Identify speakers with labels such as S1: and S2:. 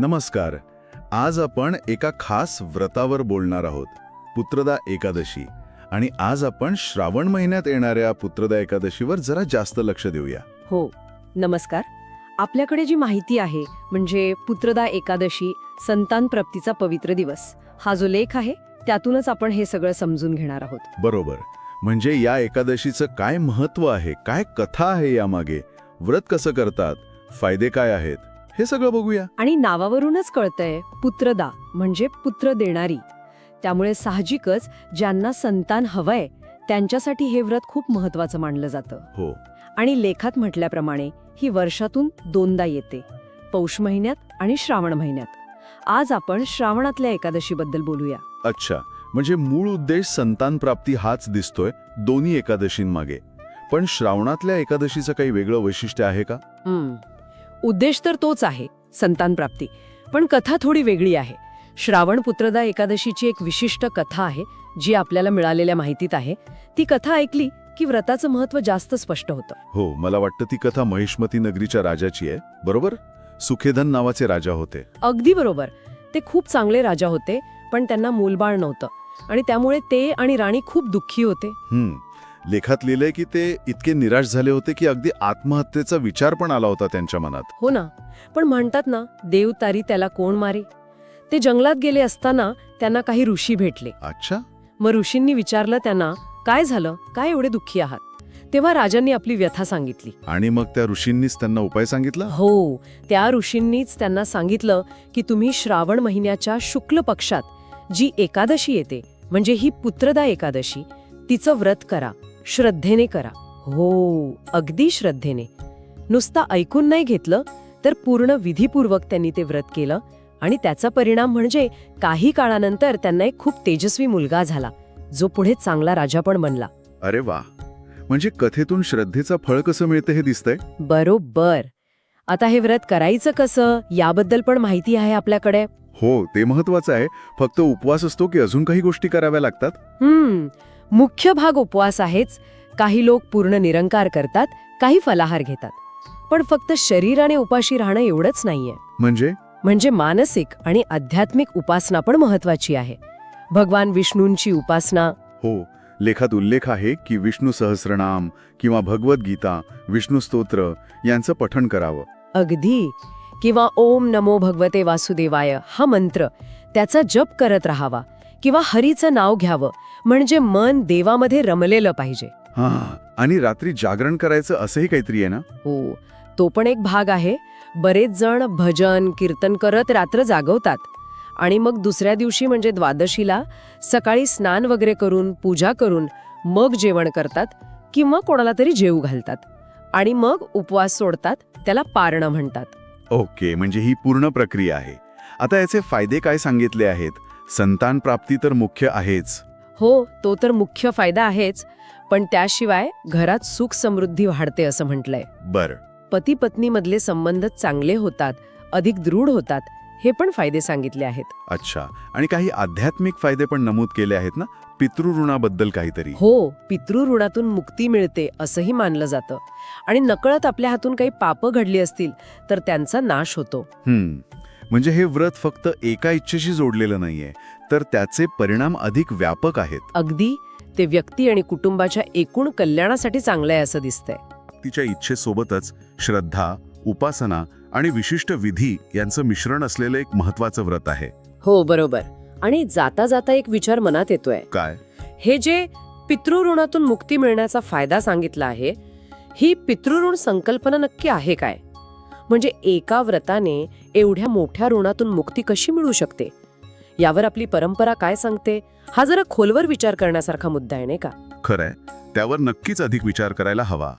S1: नमस्कार. आज आपण एका खास व्रतावर बोलणार आहोत पुत्रदा एकादशी. आणि आज आपण श्रावण महिन्यात येणाऱ्या पुत्रदा एकादशीवर जरा जास्त लक्ष देऊया.
S2: हो नमस्कार. आपल्याकडे जी माहिती आहे म्हणजे पुत्रदा एकादशी संतान प्राप्तीचा पवित्र दिवस हा जो लेख आहे त्यातूनच आपण हे सगळं समजून घेणार आहोत.
S1: बरोबर. म्हणजे या एकादशीचं काय महत्त्व आहे काय कथा आहे यामागे? व्रत कसं करतात? फायदे काय आहेत? हे सगळं बघूया.
S2: आणि नावावरूनच कळतंय पुत्रदा म्हणजे पुत्र देणारी. त्यामुळे साहजिकच ज्यांना संतान हवंय त्यांच्यासाठी हे व्रत खूप महत्वाचं मानलं जातं.
S1: हो.
S2: आणि लेखात म्हटल्याप्रमाणे ही वर्षातून दोनदा येते पौष महिन्यात आणि श्रावण महिन्यात. आज आपण श्रावणातल्या एकादशीबद्दल बोलूया.
S1: अच्छा म्हणजे मूळ उद्देश संतान प्राप्ती हाच दिसतोय दोन्ही एकादशींमागे. पण श्रावणातल्या एकादशीचं काही वेगळं वैशिष्ट्य आहे का.
S2: उद्देश तर तोच आहे संतान प्राप्ती पण कथा थोडी वेगळी आहे. श्रावण पुत्रदा एकादशीची एक विशिष्ट कथा आहे जी आपल्याला मिळालेल्या माहितीत आहे. ती कथा ऐकली की व्रताचं महत्त्व जास्त स्पष्ट होतं.
S1: हो मला वाटतं ती कथा महिष्मती नगरीच्या राजाची आहे बरोबर? सुखेधन नावाचे राजा होते.
S2: अगदी बरोबर. ते खूप चांगले राजा होते पण त्यांना मूलबाळ नव्हतं. आणि त्यामुळे ते आणि राणी खूप दुःखी होते.
S1: हम्म लेखात लिहिलंय की ते इतके निराश झाले होते की अगदी आत्महत्येचा विचार पण आला होता त्यांच्या मनात.
S2: हो ना. पण म्हणतात ना देव तारी त्याला कोण मारे? ते जंगलात गेले असताना त्यांना काही ऋषी भेटले.
S1: अच्छा.
S2: मग ऋषींनी विचारलं त्यांना काय झालं? काय एवढे दुःखी आहात? तेव्हा राजांनी आपली व्यथा सांगितली.
S1: आणि मग त्या ऋषींनीच त्यांना उपाय सांगितला?
S2: हो. त्या ऋषींनीच त्यांना सांगितलं की तुम्ही श्रावण महिन्याच्या शुक्ल पक्षात जी एकादशी येते म्हणजे ही पुत्रदा एकादशी तिचं व्रत करा. श्रद्धेने करा. हो अगदी श्रद्धेने. नुसता ऐकून नाही घेतलं तर पूर्ण विधीपूर्वक त्यांनी ते व्रत केलं आणि त्याचा परिणाम म्हणजे काही काळानंतर त्यांना एक खूप तेजस्वी मुलगा झाला जो पुढे चांगला राजा पण बनला.
S1: अरे वा. म्हणजे कथेतून श्रद्धेचं फळ कसं मिळतं हे दिसतंय?
S2: बरोबर. आता हे व्रत करायचं कसं याबद्दल पण माहिती आहे आपल्याकडे.
S1: हो ते महत्वाचं आहे. फक्त उपवास असतो की अजून काही गोष्टी कराव्या लागतात?
S2: हम्म. मुख्य भाग उपवास आहेच. काही लोक पूर्ण निरंकार करतात काही फलाहार घेतात. पण फक्त शरीराने उपाशी राहणं एवढंच नाहीये.
S1: म्हणजे?
S2: म्हणजे मानसिक आणि आध्यात्मिक उपासना पण महत्वाची आहे. भगवान विष्णूंची उपासना
S1: हो लेखात उल्लेख आहे की विष्णू सहस्रनाम किंवा भगवद्गीता विष्णू स्तोत्र यांचं पठण करावं.
S2: अगदी. किंवा ओम नमो भगवते वासुदेवाय हा मंत्र त्याचा जप करत राहावा. किंवा हरीचं नाव घ्यावं म्हणजे मन देवामध्ये रमलेलं पाहिजे.
S1: हा आणि रात्री जागरण करायचं असंही काहीतरी आहे ना?
S2: हो तो पण एक भाग आहे. बरेच जण भजन कीर्तन करत रात्र जागवतात. आणि मग दुसऱ्या दिवशी म्हणजे द्वादशीला सकाळी स्नान वगैरे करून पूजा करून मग जेवण करतात किंवा कोणाला तरी जेवू घालतात. आणि मग उपवास सोडतात त्याला पारणं म्हणतात.
S1: ओके म्हणजे ही पूर्ण प्रक्रिया आहे. आता याचे फायदे काय सांगितले आहेत? संतान प्राप्ती तर मुख्य आहेच.
S2: हो तो तर मुख्य फायदा आहेच पण त्याशिवाय घरात सुख समृद्धी वाढते असं म्हटलंय.
S1: बर.
S2: पती पत्नीमधले संबंध चांगले होतात अधिक दृढ होतात हे पण फायदे सांगितले आहेत.
S1: अच्छा. आणि काही आध्यात्मिक फायदे पण नमूद केले आहेत ना? पितृऋणाबद्दल काहीतरी.
S2: हो पितृऋणातून मुक्ती मिळते असंही मानलं जातं. आणि नकळत आपल्या हातून काही पापं घडली असतील तर त्यांचा नाश होतो.
S1: हम्म. म्हणजे हे व्रत फक्त एका इच्छेशी जोडलेलं नाहीये तर त्याचे परिणाम अधिक व्यापक आहेत.
S2: अगदी ते व्यक्ती आणि कुटुंबाच्या एकूण कल्याणासाठी चांगलं आहे असं दिसतंय.
S1: तिच्या इच्छेसोबतच श्रद्धा उपासना आणि विशिष्ट विधी यांचं मिश्रण असलेलं एक महत्वाचं व्रत आहे.
S2: हो बरोबर. आणि जाता जाता एक विचार मनात येतोय.
S1: काय?
S2: हे जे पितृऋणातून मुक्ती मिळण्याचा फायदा सांगितला आहे ही पितृऋण संकल्पना नक्की आहे काय? म्हणजे एका व्रताने एवढ्या मोठ्या ऋणातून मुक्ती कशी मिळू शकते? यावर आपली परंपरा काय सांगते? हा जरा खोलवर विचार करण्यासारखा मुद्दा आहे नाही का?
S1: खरंय. त्यावर नक्कीच अधिक विचार करायला हवा.